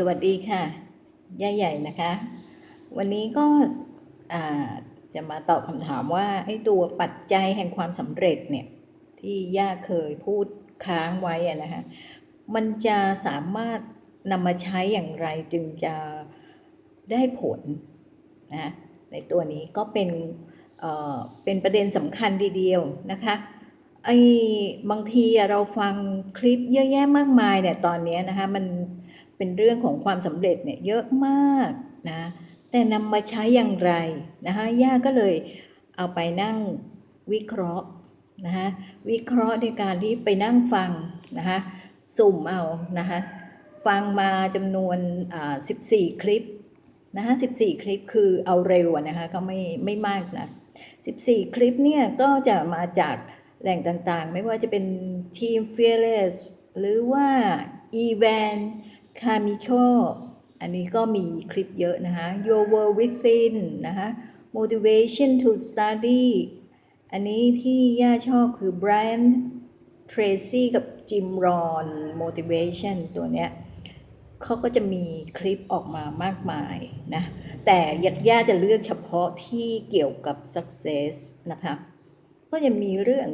สวัสดีค่ะย่าใหญ่นะคะ วันนี้ก็จะมาตอบคำถามว่าไอ้ตัวปัจจัยแห่งความสำเร็จเนี่ยที่ย่าเคยพูดค้างไว้อะนะคะมันจะสามารถนำมาใช้อย่างไรจึงจะได้ผลนะในตัวนี้ก็เป็นเเป็นประเด็นสำคัญทีเดียวนะคะไอ้บางทีเราฟังคลิปเยอะแยะมากมายเนี่ยตอนนี้นะคะมัน เป็นเรื่องของความสำเร็จเนี่ยเยอะมากนะแต่นำมาใช้อย่างไรนะคะย่าก็เลยเอาไปนั่งวิเคราะห์นะคะวิเคราะห์ในการที่ไปนั่งฟังนะคะสุ่มเอานะคะฟังมาจำนวนอ่า14 คลิปนะคะ14 คลิปคือเอาเร็วนะคะก็ไม่ไม่มากนะ14 คลิปเนี่ยก็จะมาจากแหล่งต่างๆ ไม่ว่าจะเป็นทีม Fearless หรือว่า Event คามิโ o อันนี้ก็มีคลิปเยอะนะคะ Your World Within นะคะ Motivation to Study อันนี้ที่ย่าชอบคือ Brian Tracy กับ Jim Ron Motivation ตัวเนี้ยเขาก็จะมีคลิปออกมามากมายนะ แต่ยัดย่าจะเลือกเฉพาะที่เกี่ยวกับ success นะคะ ก็จะมีเรื่อง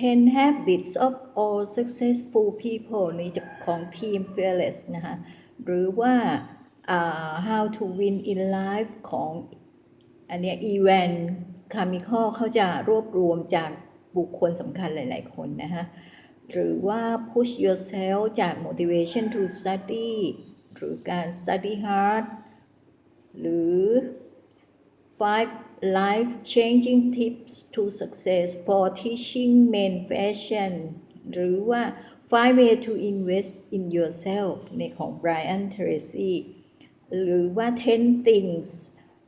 10 habits of all successful people นี่จากของทีม Fearless นะคะหรือว่าอ่า how to win in life ของอันเนี้ย Evan Chemical เขาจะรวบรวมจากบุคคลสำคัญหลาย ๆ คนนะคะหรือว่า push yourself จาก motivation to study หรือการ study hard หรือ five life changing tips to success for teaching men fashion หรือว่า five way to invest in yourself ในของ Brian Tracy หรือว่า 10 things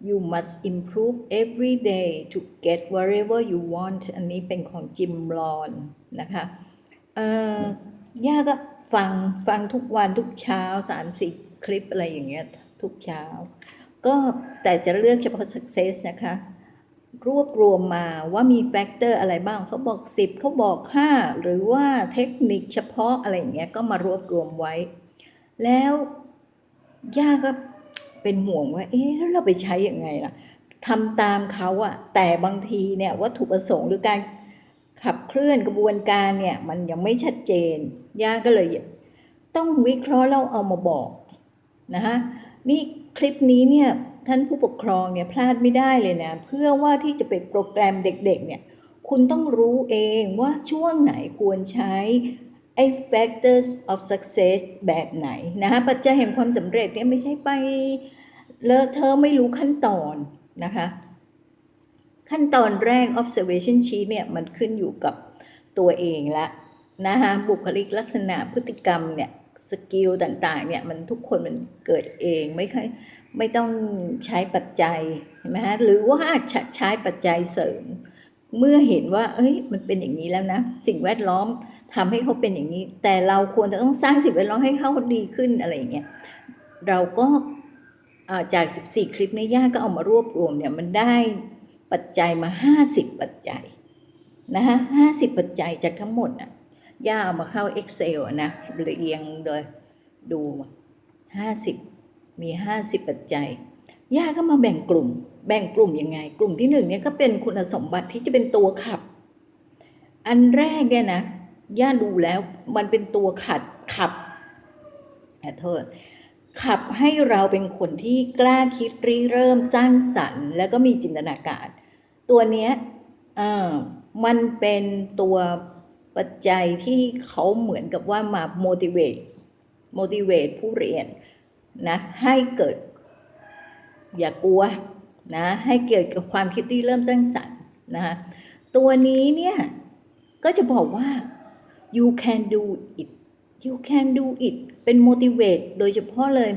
you must improve every day to get wherever you want อันนี้เป็นของจิมรอนนะคะเออย่าก็ฟังฟังทุกวันทุกเช้า 3-4 คลิปอะไรอย่างเงี้ยทุกเช้า ก็แต่จะเลือกเฉพาะ success นะคะ รวบรวมมาว่ามีแฟกเตอร์อะไรบ้างเขาบอก 10 เขาบอก 5 หรือว่าเทคนิคเฉพาะอะไรอย่างเงี้ยก็มารวบรวมไว้ แล้วย่าก็เป็นห่วงว่า เอ๊ะแล้วเราไปใช้ยังไงล่ะทำตามเขาอะแต่บางทีเนี่ยวัตถุประสงค์หรือการขับเคลื่อนกระบวนการเนี่ยมันยังไม่ชัดเจน ย่าก็เลย ต้องวิเคราะห์แล้วเอามาบอกนะคะนี่ คลิปนี้เนี่ยท่านผู้ปกครองเนี่ยพลาดไม่ได้เลยนะ เพื่อว่าที่จะไปโปรแกรมเด็กๆเนี่ยคุณต้องรู้เองว่าช่วงไหนควรใช้ไอ้ factors of success แบบไหนนะคะปัจจัยแห่งความสำเร็จเนี่ยไม่ใช่ไปเลอะเธอะไม่รู้ขั้นตอนนะคะ ขั้นตอนแรก observation sheet เนี่ยมันขึ้นอยู่กับตัวเองละนะคะบุคลิกลักษณะพฤติกรรมเนี่ย สกิลต่างๆเนี่ยมันทุกคนมันเกิดเองไม่ค่อยไม่ต้องใช้ปัจจัยเห็นไหมฮะหรือว่าใช้ปัจจัยเสริม เมื่อเห็นว่า เอ้ยมันเป็นอย่างนี้แล้วนะ สิ่งแวดล้อมทำให้เขาเป็นอย่างนี้ แต่เราควรจะต้องสร้างสิ่งแวดล้อมให้เขาดีขึ้นอะไรอย่างเงี้ยเราก็จาก 14 คลิปนี้ย่าก็เอามารวบรวมเนี่ยมันได้ปัจจัยมา 50 ปัจจัยนะคะ50ปัจจัยจากทั้งหมดอะ ย่าเอามาเข้า Excel นะเรียงโดยดู 50 มี 50 ปัจจัย ย่าก็มาแบ่งกลุ่ม แบ่งกลุ่มยังไง กลุ่มที่หนึ่งเนี่ยก็เป็นคุณสมบัติที่จะเป็นตัวขับ อันแรกเนี่ยนะ ย่าดูแล้วมันเป็นตัวขัดขับขอโทษขับให้เราเป็นคนที่กล้าคิดริเริ่มสร้างสรรค์ แล้วก็มีจินตนาการ ตัวเนี้ยเออมันเป็นตัว ปัจจัยที่เขาเหมือนกับว่ามา motivate motivate ผู้เรียนนะให้เกิดอย่ากลัวนะให้เกิดกับความคิดที่เริ่มสร้างสรรค์นะคะตัวนี้เนี่ยก็จะบอกว่า you can do it you can do it เป็น motivate โดยเฉพาะเลย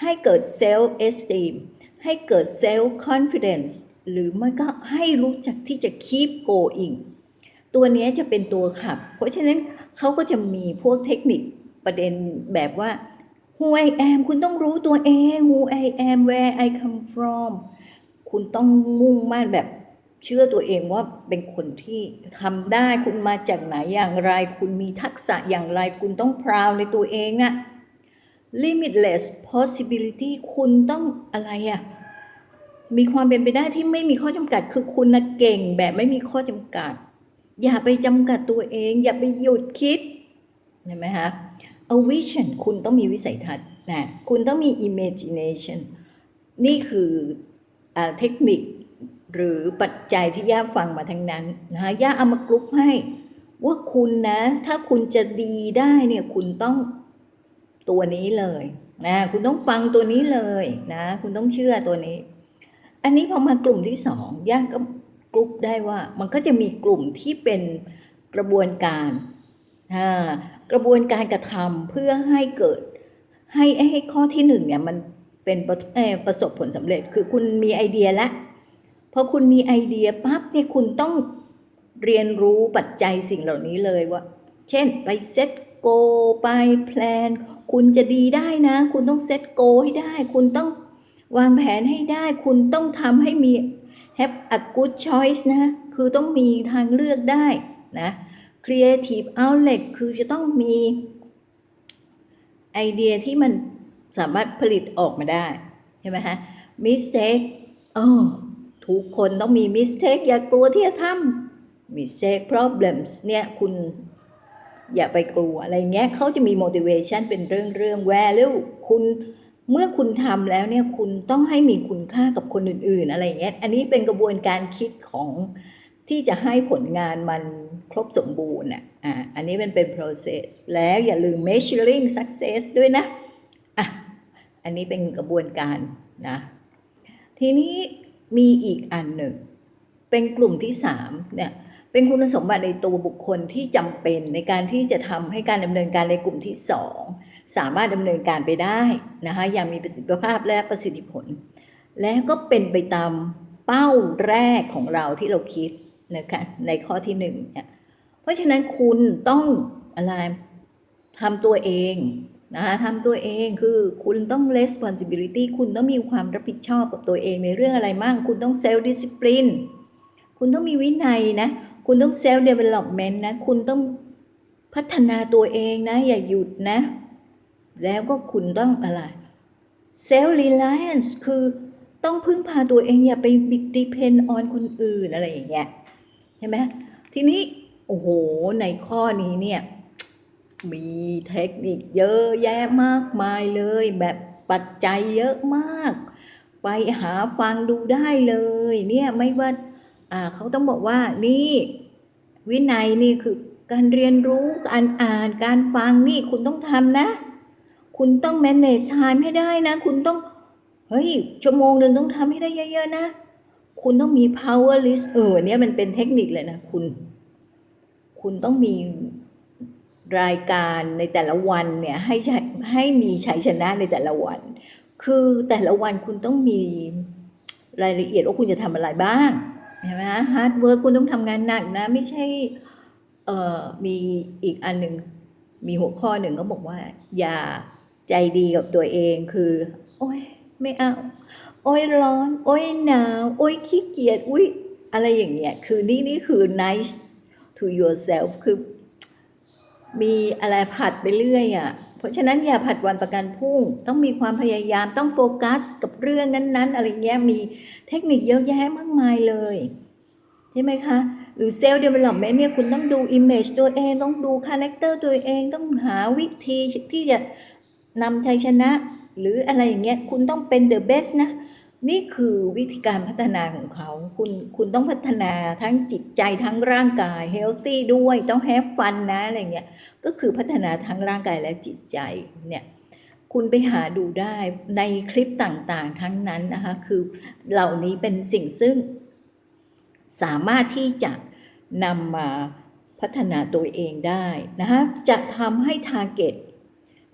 ให้เกิด self esteem ให้เกิด self confidence หรือไม่ก็ให้รู้จักที่จะ keep going ตัวนี้จะเป็นตัวขับ เพราะฉะนั้นเขาก็จะมีพวกเทคนิคประเด็นแบบว่า who I am คุณต้องรู้ตัวเอง who I am where I come from คุณต้องมุ่งมั่นแบบเชื่อตัวเองว่าเป็นคนที่ทำได้คุณมาจากไหนอย่างไร คุณมีทักษะอย่างไร คุณต้องพราวในตัวเองนะ limitless possibility คุณต้องอะไรอะมีความเป็นไปได้ที่ไม่มีข้อจำกัด คือคุณนะเก่งแบบไม่มีข้อจำกัด อย่าไปจำกัดตัวเอง อย่าไปหยุดคิดเห็นไหมคะ a vision คุณต้องมีวิสัยทัศน์นะคุณต้องมี imagination นี่คืออเทคนิคหรือปัจจัยที่ย่าฟังมาทั้งนั้นนะคะย่าเอามากรุ๊ปให้ ว่าคุณนะ ถ้าคุณจะดีได้เนี่ยคุณต้องตัวนี้เลยนะคุณต้องฟังตัวนี้เลยนะ คุณต้องเชื่อตัวนี้ อันนี้พอมากลุ่มที่สองย่าก็ กรุ๊ปได้ว่ามันก็จะมีกลุ่มที่เป็นกระบวนการกระบวนการกระทำเพื่อให้เกิดให้ให้ข้อที่หนึ่งเนี่ยมันเป็นประประสบผลสำเร็จ คือคุณมีไอเดียแล้วพอคุณมีไอเดียปั๊บเนี่ยคุณต้องเรียนรู้ปัจจัยสิ่งเหล่านี้เลยว่า เช่นไปเซตโกไปแพลนคุณจะดีได้นะ คุณต้องเซตโกให้ได้ คุณต้องวางแผนให้ได้ คุณต้องทำให้มี have a good choice นะคือต้องมีทางเลือกได้นะ creative outlet คือจะต้องมีไอเดียที่มันสามารถผลิตออกมาได้ ใช่ไหมฮะ mistake อ๋อทุกคนต้องมี mistake อย่ากลัวที่จะทำ mistake problems เนี่ยคุณอย่าไปกลัวอะไรเงี้ยเขาจะมี motivation เป็นเรื่องเรื่อง value คุณ เมื่อคุณทำแล้วเนี่ยคุณต้องให้มีคุณค่ากับคนอื่น ๆ อะไรเงี้ยอันนี้เป็นกระบวนการคิดของที่จะให้ผลงานมันครบสมบูรณ์อะอะอันนี้มันเป็น process แล้วอย่าลืม measuring success ด้วยนะอะอันนี้เป็นกระบวนการนะทีนี้มีอีกอันหนึ่ง เป็นกลุ่มที่สามเนี่ยเป็นคุณสมบัติในตัวบุคคลที่จำเป็นในการที่จะทำให้การดำเนินการในกลุ่มที่สอง สามารถดำเนินการไปได้นะคะอย่างมีประสิทธิภาพและประสิทธิผล และก็เป็นไปตามเป้าแรกของเราที่เราคิดนะคะในข้อที่หนึ่งเนี่ยเพราะฉะนั้นคุณต้องอะไรทำตัวเองนะคะทำตัวเองคือคุณต้อง responsibility คุณต้องมีความรับผิดชอบกับตัวเองในเรื่องอะไรมั่ง คุณต้อง self discipline คุณต้องมีวินัยนะ คุณต้อง self development นะ คุณต้องพัฒนาตัวเองนะ อย่าหยุดนะ แล้วก็คุณต้องอะไร self reliance คือต้องพึ่งพาตัวเองอย่าไป depend on คนอื่นอะไรอย่างเงี้ยใช่ไหมทีนี้ โอ้โห ในข้อนี้เนี่ย มีเทคนิคเยอะแยะมากมายเลย แบบปัจจัยเยอะมาก ไปหาฟังดูได้เลย เนี่ยไม่ว่าอ่าเขาต้องบอกว่านี่ วินัยนี่คือการเรียนรู้การอ่านการฟังนี่คุณต้องทำนะ คุณต้อง manage time ให้ได้นะ คุณต้อง เฮ้ย ชั่วโมงหนึ่งต้องทำให้ได้เยอะ ๆ นะ คุณต้องมี power list เออเนี่ยมันเป็นเทคนิคเลยนะ คุณ คุณต้องมีรายการในแต่ละวันเนี่ยให้ให้มีชัยชนะในแต่ละวัน คือแต่ละวันคุณต้องมีรายละเอียดว่าคุณจะทำอะไรบ้างใช่ไหมฮะฮาร์ดเวิร์คุณต้องทำงานหนักนะ ไม่ใช่เอ่อมีอีกอันหนึ่งมีหัวข้อหนึ่งก็บอกว่า อย่า ใจดีกับตัวเองคือ โอ้ยไม่เอา โอ้ยร้อน โอ้ยหนาว โอ้ยขี้เกียจอุ้ยอะไรอย่างเงี้ย คือนี่นี่คือ nice to yourself คือ มีอะไรผัดไปเรื่อยอะ่ะ เพราะฉะนั้นอย่าผัดวันประกันพรุ่ง ต้องมีความพยายามต้องโฟกัสกับเรื่องนั้น ๆ อะไรเงี้ย มีเทคนิคเยอะแยะมากมายเลย ใช่ไหมคะ หรือเซลล์ development เนี่ยคุณต้องดู image ตัวเอง ต้องดูคาแรคเตอร์ตัวเอง ต้องหาวิธีที่จะ นำชัยชนะ หรืออะไรอย่างเงี้ยคุณต้องเป็น the best นะ นี่คือวิธีการพัฒนาของเขา คุณคุณต้องพัฒนาทั้งจิตใจทั้งร่างกาย healthy ด้วยต้อง have fun นะอะไรเงี้ยก็คือพัฒนาทั้งร่างกายและจิตใจเนี่ยคุณไปหาดูได้ในคลิปต่างๆ ทั้งนั้นนะคะคือเหล่านี้เป็นสิ่งซึ่ง สามารถที่จะนำมาพัฒนาตัวเองได้นะคะจะทำให้ target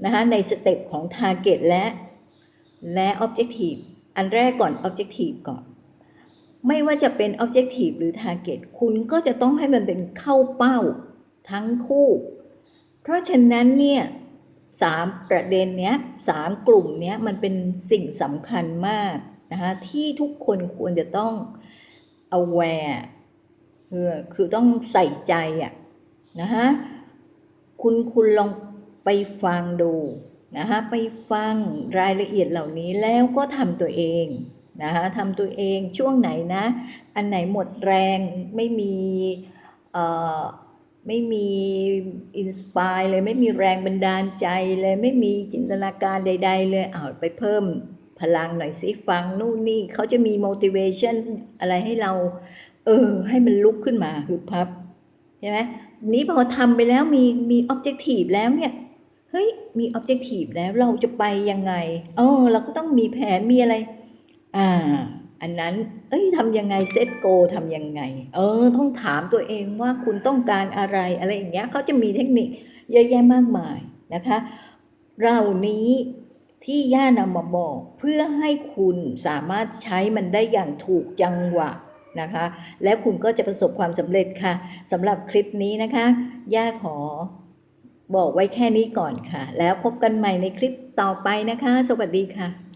นะคะในสเต็ปของ target และและ objective อันแรกก่อน objective ก่อน ไม่ว่าจะเป็น objective หรือ target คุณก็จะต้องให้มันเป็นเข้าเป้าทั้งคู่ เพราะฉะนั้นเนี่ยสามประเด็นเนี้ยสามกลุ่มเนี้ยมันเป็นสิ่งสำคัญมากนะคะที่ทุกคนควรจะต้อง aware คือคือต้องใส่ใจอะนะคะคุณคุณลอง ไปฟังดูนะคะไปฟังรายละเอียดเหล่านี้แล้วก็ทำตัวเองนะคะทำตัวเองช่วงไหนนะ อันไหนหมดแรงไม่มีเอ่อไม่มีอินสปายเลยไม่มีแรงบันดาลใจเลยไม่มีจินตนาการใด ๆ เลยเอาไปเพิ่มพลังหน่อยสิฟังนู่นนี่เขาจะมี motivation อะไรให้เรา เออ ให้มันลุกขึ้นมาคือพับ ใช่ไหมนี้พอทำไปแล้วมีมี objective แล้วเนี่ย ฮ้ยมี objective แล้วเราจะไปยังไง เออ เราก็ต้องมีแผนมีอะไร อ่า อันนั้น เอ้ยทำยังไงเซตโกทำยังไง เออ ต้องถามตัวเองว่าคุณต้องการอะไรอะไรอย่างเงี้ยเขาจะมีเทคนิคเยอะแยะมากมายนะคะเหล่านี้ที่ย่านำมาบอกเพื่อให้คุณสามารถใช้มันได้อย่างถูกจังหวะนะคะ แล้วคุณก็จะประสบความสำเร็จค่ะสำหรับคลิปนี้นะคะ ย่าขอ บอกไว้แค่นี้ก่อนค่ะ แล้วพบกันใหม่ในคลิปต่อไปนะคะ สวัสดีค่ะ